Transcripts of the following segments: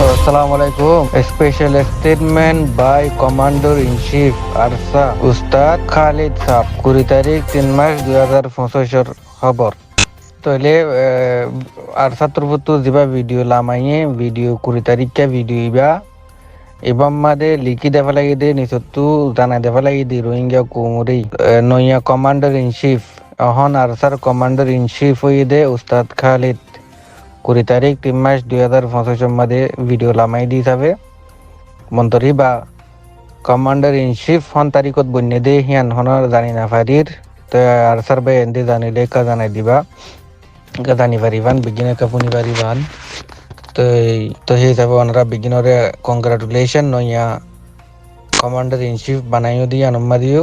আসসালামু আলাইকুম। Special statement by commander in chief ARSA উস্তাদ খালিদ সাহ কুড়ি তারিখ, তিন মাস দুই হাজার পঁচিশর খবর। তইলে আরসা তরফতো যা ভিডিও লামাইয়ে ভিডিও কুড়ি তারিখকে ভিডিও ইবা এবার মাদে লিখি দেওয়া লাগি দে, নিচতো জানাই দেওয়া লাগি দে, রোহিঙ্গা কুমুরি নইয়া কমান্ডার ইন চিফ অহন আরসার কমান্ডার ইন চিফ হয়ে দে উস্তাদ খালিদ কুড়ি তারিখ তিন মাস দুই হাজার পঁচিশের মধ্যে ভিডিও লামাই দি যাবে। মন্তরি বা কমান্ডার ইন চিফ হন তারিখত বন্যে দে হিয়ান হনর জানি না ফারির তো আর স্যার ভাই এন্দি জানিলে কা জানাই দিবা। কা জানি পারিবান বিগিনার কা শুনি পারিবান তো তো সেই হিসাবে ওনারা বিগিনরে কংগ্রাচুলেশন নইয়া কমান্ডার ইন চিফ বানাইও দিয়ে আনম্মা দিও।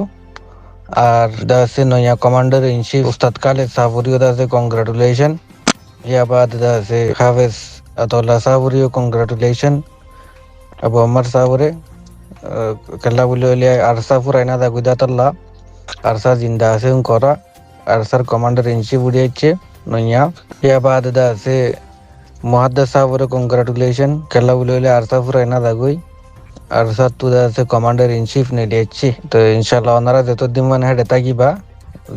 আর দাসে নইয়া কমান্ডার ইন চিফ উস্তাদ খালেদ সাফরিও দাসে কংগ্রাচুলেশন ইয়াবাদদা সে হাফেজ আতাউল্লাহ সাবরিও কংগ্রাচুলেশন আবু আমার সাবরে কল্লা বুলিয়া আরসা ফুরাইনা দা গুদাতাল্লাহ আরসা জিন্দা আছে করা আরসার কমান্ডার ইন চিফ উড়িয়েছে নইয়া ইয়াবাদদা সে মুহাদ্দাস সাবরে কংগ্রাচুলেশন কল্লা বুলিয়া আরসা ফুরাইনা দা গুই আরসা তুদা আছে কমান্ডার ইন চিফ নিডিয়েছি তো ইনশাআল্লাহ ওনারা যত দিন মানে হেডে থাকিবা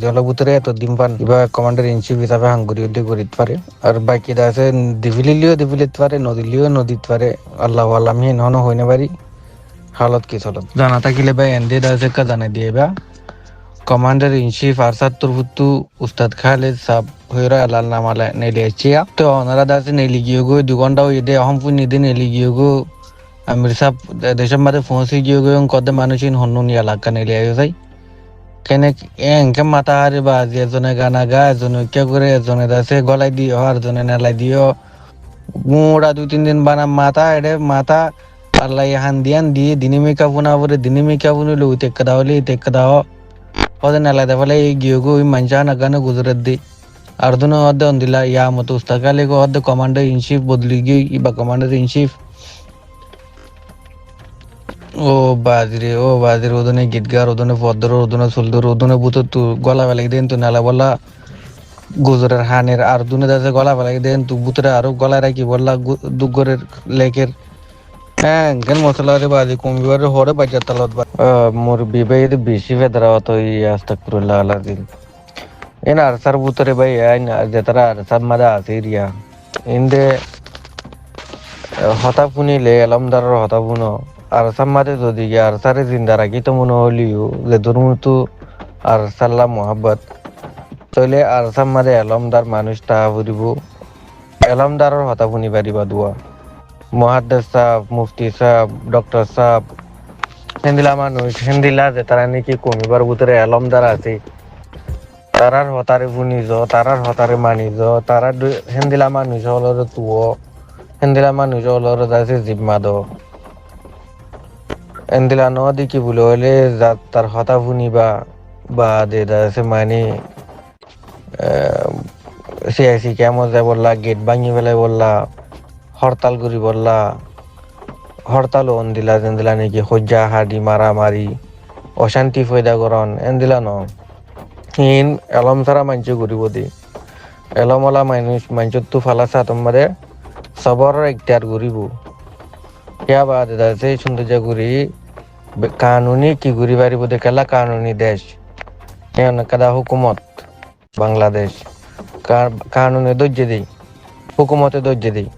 জলভূতরে এত দিন পান কিবা কমান্ডার ইন চিফ হিসাবে হাঙ্গুরি উদ্যোগ করিতে পারে। আর বাকি আছে, দিবিলিলিও দিবিলিতে পারে, নদীলিও নদীতে পারে। আল্লাহ আল্লাহ নহন হইনে পারি হালত কি চলত? জানা থাকিলে বা এন্ডে আছে কা জানাই দিয়ে বা। কমান্ডার ইন চিফ আরসাদ তুরফুতু উস্তাদ খালেদ সাব হইরা আল্লাহ নামালা নেলে চিয়া তো ওনারা দাসে নেলি গিয়ে গো, দু ঘণ্টা হয়ে দে নিদে নেলি গিয়ে গো। আমির সাহ দেশের মাঝে পৌঁছে গিয়ে গো কদে মানুষিন হন্নুন এলাকা নেলে আয় কেনে এনকে মাথা হারি বাজি এজনে গানা গা এজনে কে করে এজনে দাসে গলাই দিও আর জনে নেলাই দিও মুড়া দুই তিন দিন বানা মাথা এডে মাথা আল্লাহ হান দিয়ান দিয়ে দিনে মেকা বুনা বলে দিনে মেকা বুনে লো তেক দাওলে তেক দাও। ওদে নেলাই দেওয়ালে গিয়ে গো ওই মাঞ্চা না গানে গুজরাত দি। অন্দিলা ইয়া মতো উস্তাকালে গো অর্ধে কমান্ডার ইন চিফ বদলি গিয়ে, ইবা কমান্ডার ইন চিফ ও বাজরে ও বাজরে, ওদনে গীতগার ওদনে পদ্র ওদনে সুলদর, ওদনে বুত তু গলা বেলাগ দেন তু নালা বলা গুজরের হানের আর দুনে দাসে গলা বেলাগ দেন তু বুতরে আরও গলায় রাখি বললা দুগরের লেকের। হ্যাঁ কেন মশলা রে বাজি, কমিবার হরে বাজার তালত মোর বিবাহিত বেশি ফেদরা অত ই আস্তাকুরুল্লাহ আলাদিন এন আর সার বুতরে ভাই, আইন, যেতারা আর সার মাদা আছে রিয়া। ইন্দে হতা ফুনিলে এলমদারের হতা ফুনো আর সাম্মাতে যদি আর সারে জিন্দা রাখি, তো মনে হলিও যে দুর্মুতু আর সাল্লাহ মোহাব্বত। তইলে আর সাম্মারে এলমদার মানুষ তাহা ফুরিব এলমদারের হতা ফুনি পারিবা দোয়া। মহাদ্দেশ সাহেব, মুফতি সাহেব, ডক্টর সাহেব হেন্দিলা মানুষ হেন্দিলা যে তারা নাকি কমিবার ভিতরে এলমদার আছে, তারার হতারে ফুনিজ তারার হতারে মানিজ তারা হেন্দিলা মানুষ হলর তুয় হেন্দিলা মানুষ হলর আছে জিম্মা দ এন্দিলা নদী কি বলে হলে তার হতা ফুনিবা বা দে আছে মানে সিআইসি কেমন যায় বললা, গেট ভাঙি ফেলাই বললা, হরতাল করি বললা হরতাল অন দিলা নাকি সজ্জা হাদি মারামারি, অশান্তি ফয়দা করন এন দিলা ন। হিন, এলম ছাড়া মাঞ্চ ঘুরিব দি। এলমলা মানুষ মাঞ্চত তো ফালাসা তোমারে সবর একটার ঘুরিব। ইয়া বাদ আছে সৌন্দর্য ঘুরি কানুনি কি ঘুরি পারিব দেখালা কানুনি দেশ কাদা হুকুমত বাংলাদেশ কানুনে ধৈর্য দিই হুকুমতে ধৈর্য দিই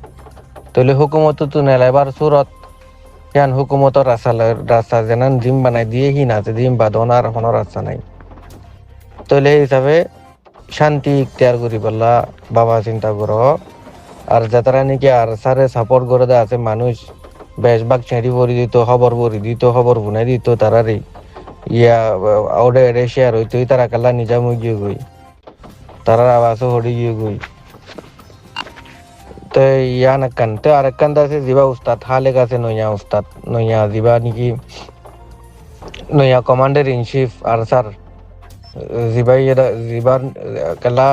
তাহলে হুকুমত তো নেলাইবার সুরত ইয়ান হুকুমতর রাস্তা রাস্তা যেন জিম বানাই দিয়ে হি নাচে জিম বাদন আর কোনো রাস্তা নাই তাহলে হিসাবে শান্তি ইখতিয়ার করি বললা বাবা চিন্তা করো আর যাতারা নাকি আর সারে সাপোর্ট করে দেয় আছে মানুষ বেশভাগ ছেড়ি ভরি দিত, খবর ভরি দিত, খবর বুনাই দিত তারারে। ইয়া, ওডে এডে শেয়ার হইতো তারা কাল্লা নিজামু গিয়ে গই তারার আবাসও হরি গিয়ে গই তো ইয়া নাকান, তো আরেকখান আছে জিবা উস্তাদ হালে কাছে নইয়া উস্তাদ, নইয়া জিবা নাকি, নইয়া কমান্ডার ইন চিফ আর স্যার, জিবা ইয়েরা জিবার কালা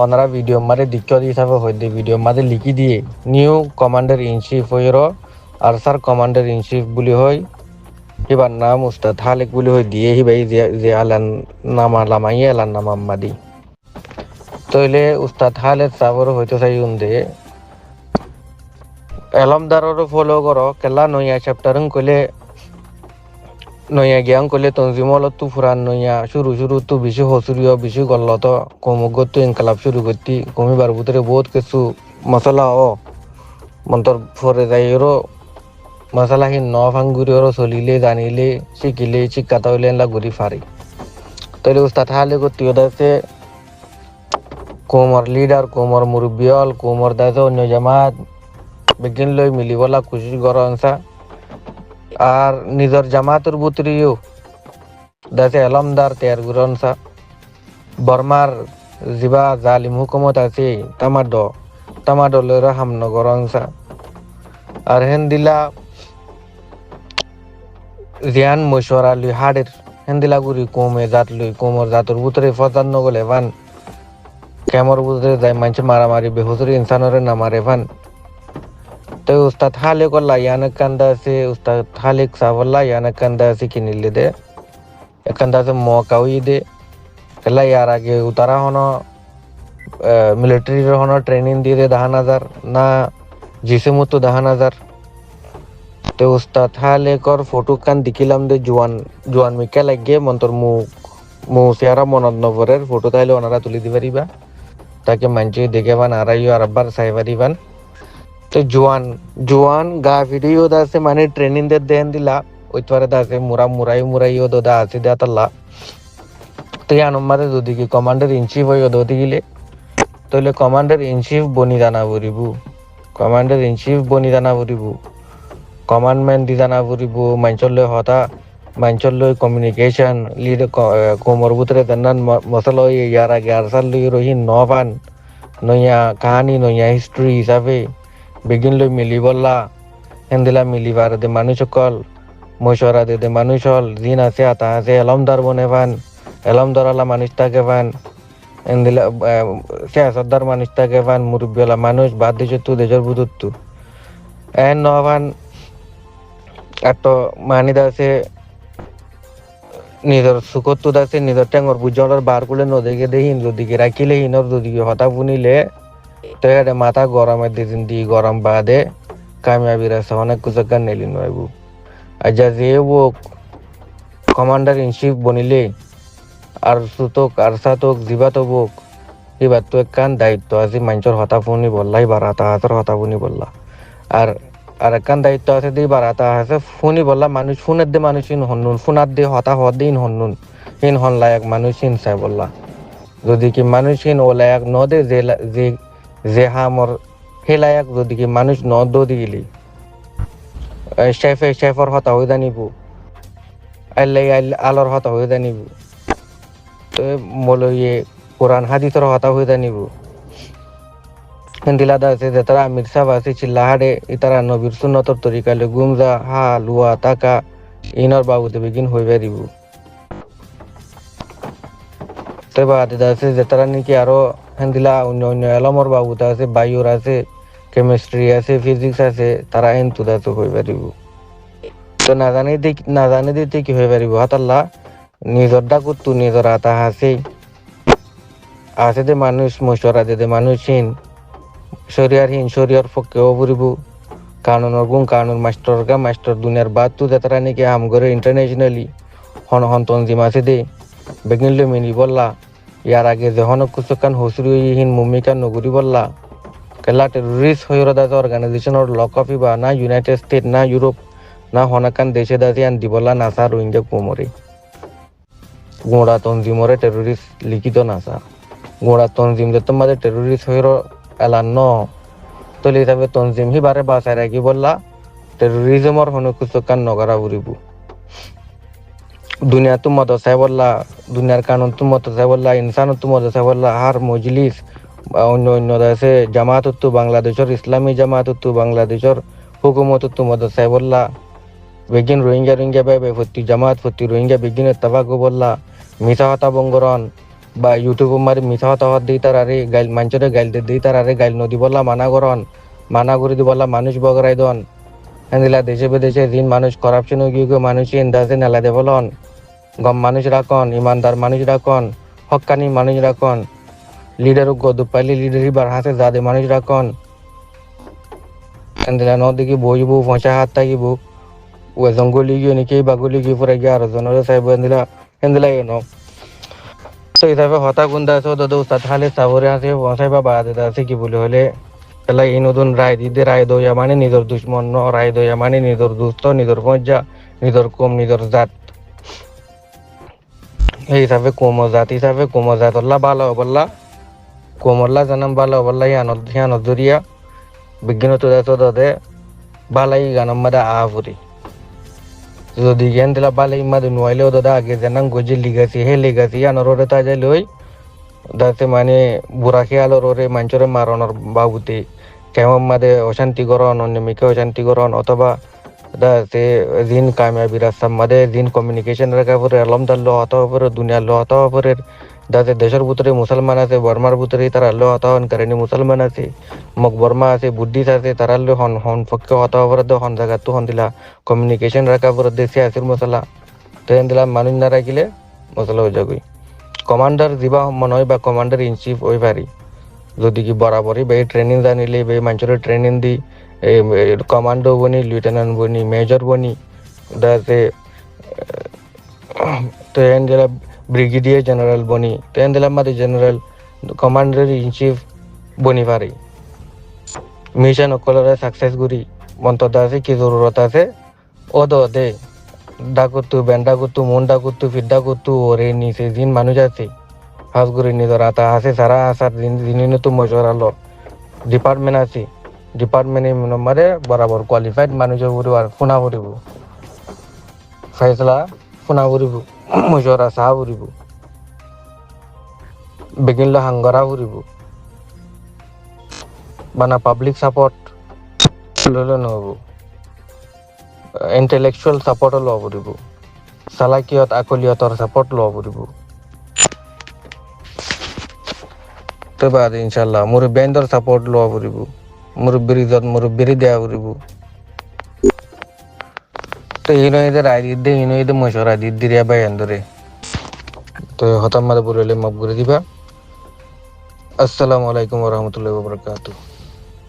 অনারা ভিডিও মারে দিক্কত হিসাবে হইতে ভিডিও মাঝে লিখি দিয়ে, নিউ কমান্ডার ইন চিফ হইর আর স্যার কমান্ডার ইন চিফ বুলি হয় এবার নাম উস্তাদ হালেক বুলি হয় দিয়ে হিবাই যে আলান নামা লামাই আলান নামা মাদি তইলে উস্তাদ হালেক সাবর হইতো চাই উন্দে এলমদারও ফলো করো কেলা নইয়া চ্যাপ্টারং কইলে নইয়া গিয়াং কইলে তঞ্জিমল তু ফুরান নইয়া শুরু শুরু তু বেশি হসুরিও বেশি গল্লত কমুগত তু ইনকালাব শুরু করতি কমিবার ভিতরে বহুত কিছু মশলা ও মন্তর ফরে যাইরো মশলা হিন ন ওর চলিলে জানিলে শিকিলে শিক্ষাতা এনলা ঘুরি ফারি তাহলে উস্তাদ হালে করতে ওদাছে কোমর লিডার কোমর মুরব্বিয়ল কোমর দাসে অন্য জামাত বিজ্ঞান লই মিলিবলা খুশি গরনসা আর নিজের জামাতের বুতরিও দাসে এলমদার তেয়ার গুরনসা বর্মার জিবা জালিম হুকুমত আছে তামাড তামাড লইরা হামন গরনসা আর হেন দিলা জিয়ান মশওয়ারা লই হাড়ের হেন দিলা গুরি কোমে জাত লই কোমর জাতর বুতরে ফজান নগলে ভান। কেমর বুতরে যায় মানছে মারামারি বেহুসরি ইনসানরে না মারে ভান। তো উস্তাদ হালে করলা ইয়ানক কান্দা আছে, উস্তাদ হালিক সাবল্লা ইয়ানক কান্দা আছে, কিনিলে দে। একান্দা আছে মকাউই দে। এলা ইয়ার আগে উতারা হন মিলিটারির হন ট্রেনিং দিয়ে দে তো উস্তাদ হালে কর ফটো কান দেখিলাম দে জোয়ান জোয়ান মিকা লাগে মন্তর মু মু চেহারা মনত নপরের ফটো তাইলে ওনারা তুলি দি পারিবা তাকে মানছি দেখে পান আড়াইও আর আব্বার চাই পারিবান তো জোয়ান জোয়ান গা ভিডিও দা আছে মানে ট্রেনিং দে দেন দিলা। ওই তোরে দা আছে মুরা মুরাই মুরাই ও দা আছে দা তাল্লা। তো মারে যদি কি কমান্ডার ইন চিফ হই দদি গিলে তাহলে কমান্ডার ইন চিফ বনি দানা বরিবু। কমান্ডার ইন চিফ বনি দানা বরিবু। কমান্ডমেন্ট দি দানা বরিবু মাঞ্চলে হতা মাঞ্চলে কমিউনিকেশন লিড কোমর বুতরে তেনান মশলা ইয়ার আগে আরসাল লই রহি নবান নইয়া কাহানি নইয়া হিস্ট্রি হিসাবে বেগিন লই মিলিবল্লা হেন্দিলা মিলিবার দে মানুষ সকল মশওয়ারা দে দে মানুষ হল দিন আছে আতা আছে এলমদার বনে ভান এলমদার আলা মানুষ থাকে ভান হেন্দিলা সিয়াসতদার মানুষ থাকে ভান মুরব্বীলা মানুষ বাদ দিছে তু দেশের বুধুর তু এন নভান আর তো মানিদা আছে নিজের সুখত আছে নিজের টেঙর বুঝর বার করলে নদীকে দেহিন নদীকে রাখিলে হিনর নদীকে হতা বুনিলে, তো এটা মাথা গরমের দিন দি গরম বাদে কামিয়াবির আছে অনেক কিছু গান নেলি নয়বু আর যা যে ও কমান্ডার ইন চিফ বনিলে, আর সুতোক, আর সাতক, জিবাতো বোক, এবার তো কান দায়িত্ব আছে মানুষের হতা ফুনি বললা এবার হাতা হাতের হতা ফুনি বললা। আর আর একখান দায়িত্ব আছে দিয়ে বারাতা আছে। ফোনই বললা মানুষ ফোনের দিয়ে মানুষ ইন হন্নুন ফোনার দিয়ে হতা হওয়ার দিন হন্নুন, ইন হন লায়ক মানুষ ইন চাই বললা যদি কি মানুষ ইন ও লায়ক ন দে, যে যে হামর হে লায়ক যদি কি মানুষ ন দো দিলি। শেফে, শেফর হতা হয়ে জানিব আল্লাই আলোর হতা হয়ে জানিব তো মল ইয়ে কোরআন হাদিসের হতা হয়ে জানিব হিন্দিলাদা আছে যে তারা আমির সাহেব আছে চিল্লাহাড়ে ইতারা নবীর সুন্নতর তরিকালে গুমজা, হা, লুয়া, তাকা, ইনর বাবুতে বিগিন হয়ে পারিব তবে বাদে আছে যে তারা নাকি আরও হিন্দিলা অন্য অন্য এলমর বাবুতে আছে, বায়ুর আছে, কেমিস্ট্রি আছে, ফিজিক্স আছে, তারা এনতু দাতো হয়ে পারিব তো না জানি দিক না জানি দিতে কি হয়ে পারিব হাতাল্লা নিজর ডাকুত নিজর আতা আছে আছে যে মানুষ মশরা দে মানুষ, হিন। শরিয়ারহীন শরিয়ার পক্ষে অপরিব কানুনের গুণ কানুন মাস্টার গা মাস্টার দুনিয়ার বাদ তু যাতারা নাকি আম করে ইন্টারন্যাশনালি হন হন তঞ্জিম আছে দে, বেগিন লো মিনি বললা। ইয়ার আগে যে হন কুচকান হসুরিহীন মুমিকা নগরী বললা। কেলা টেরোরিস্ট হয়ে দাস অর্গানাইজেশনের লক অফ বা না ইউনাইটেড স্টেট না ইউরোপ না হনাকান দেশে দাসি আন দিবলা নাসা রোহিঙ্গা কোমরে গোড়া তঞ্জিমরে টেরোরিস্ট লিখিত নাসা গোড়া তঞ্জিম যে তোমাদের টেরোরিস্ট হয়ে এলান। ন তলি হিসাবে তঞ্জিম হিবারে বাসায় রাখি বললা টেরোরিজমর হনু কুচকান নগরা উড়িব দুনিয়া তুমত চাই বললা, দুনিয়ার কানুন তুমত চাই বললা ইনসান তুমত চাই বললা, হার মজলিস অন্য অন্য আছে জামাত উত্তু বাংলাদেশের ইসলামী জামাত উত্তু বাংলাদেশের হুকুমত তুমত চাই বললা, বেগিন রোহিঙ্গা রোহিঙ্গা বে ফতি জামাত, ফতি রোহিঙ্গা বেগিনের তাবাকু বললা মিথা হতা বঙ্গরন বা ইউটিউব মারি মিথা হতা হত দিই তার আরে গাইল মাঞ্চরে গাইল দিই তার আরে গাইল, নদী বললা মানা করন মানা করে দি বললা মানুষ বগরাই দন। এন্দিলা দেশে বিদেশে দিন মানুষ করাপশন গিয়ে গিয়ে মানুষ ইন্দাসে নেলা দে বলন গম মানুষ রাখন ইমানদার মানুষ রাখন হকানি মানুষ রাখন লিডার গদু পাইলে লিডারি বার হাতে যাদে মানুষ রাখন দিলা নদীকে বইব পয়সা হাত থাকিব। ও জঙ্গলি গিয়ে নাকি বাগুলি গিয়ে পরে গিয়ে আরও জনের চাইব দিলা হেন্দিলা ন তো হিসাবে হতা গুন্দা আছে দাদা উস্তাদ খালে চাবরে আছে পৌঁছাই বা বাদে আছে কি বলে হলে পেলা এই নতুন রায় দিতে রায় দইয়া মানে নিজের দুশ্মন ন রায় দইয়া মানে নিজের দুস্থ নিজের পঞ্জা নিজের কম নিজের জাত এই হিসাবে কোম জাত হিসাবে কোম জাত অল্লাহ ভালো বললা কোমল্লা জানাম ভালো বললা হিয়ানত হিয়ানত জরিয়া বিজ্ঞান তো দেতো দে বালাই গানম মাদা আহাপুরি যদি জ্ঞান দিলা বালে মাদে নুয়াইলেও দাদা আগে জানাম গজি লিগাছি হে লিগাছি ওরে তাজাই লই দাতে মানে বুড়া খেয়ালোর ওরে মাঞ্চরে মারণর বাবুতে কেমন মাদে অশান্তিকরণ অন্যমিকে অশান্তিকরণ অথবা দাতে দিন কামিয়াবি রাস্তা মাদে দিন কমিউনিকেশন রেখা পরে আলম দাল হত পরে দুনিয়া লো হত পরে দাতে দেশের ভিতরে মুসলমান আছে বর্মার ভিতরে তারা লো হত হন কারণে মুসলমান আছে মগ বর্মা আছে বুদ্ধিস আছে তারা লো হন হন পক্ষে হত পরে দে হন জায়গা তো হন দিলা কমিউনিকেশন রাখা পরে দেশে আসির মশলা তো এন দিলা মানুষ না রাখিলে মশলা হয়ে যাবই। কমান্ডার দিবা মনে হয় বা কমান্ডার ইন চিফ হয়ে পারি যদি কি বরাবরই বে ট্রেনিং জানিলে বে মানুষের ট্রেনিং দি কমান্ডো বনি লিeutenant বনি মেজর বনি দাতে তো এন দিলা তো এন দিলা মাদি জেনারেল কমান্ডার ইন চিফ বনি পারি মিশন অকলরে সাকসেস করি মন্তব্য আছে কি জরুরত আছে? ও দো দে ডাকুতু বেন্ডা কুতু মুন্ডা কুতু ফিড্ডা কুতু ওরে নিচে জিন মানুষ আছে হাস করে নিজের আতা আছে, সারা আসার জিনিস তো মশওয়ারা লো ডিপার্টমেন্ট আছে, ডিপার্টমেন্টে নম্বরে বরাবর কোয়ালিফাইড মানুষের উপরে আর ফোনা করিব। ফেসলা ফোনা করিব মশওয়ারা চাহ করিব বেগিনলো হাঙ্গরা করিব বানা পাব্লিক সাপোর্ট ললে নহ'ব। ইণ্টেলেকচুৱেল ছাপৰ্টো ল'ব পাৰিব। চালাকিয়ত, আকলিয়তৰ ছাপৰ্ট ল'ব পাৰিব। বাদ ইনশাল্লাহ। মোৰ বেণ্ডৰ ছাপৰ্ট ল'ব পাৰিব। মোৰ ব্ৰিজত মোৰ বেৰি দিয়া পাৰিব তো ইনো ইদে রায় দিতে ইনো ইদে মশরা দিত দিরিয়া বাই এন্দরে তো হতাম মাদে বলে মাফ করে দিবা। আসসালামু আলাইকুম ওয়া বারাকাতুহু।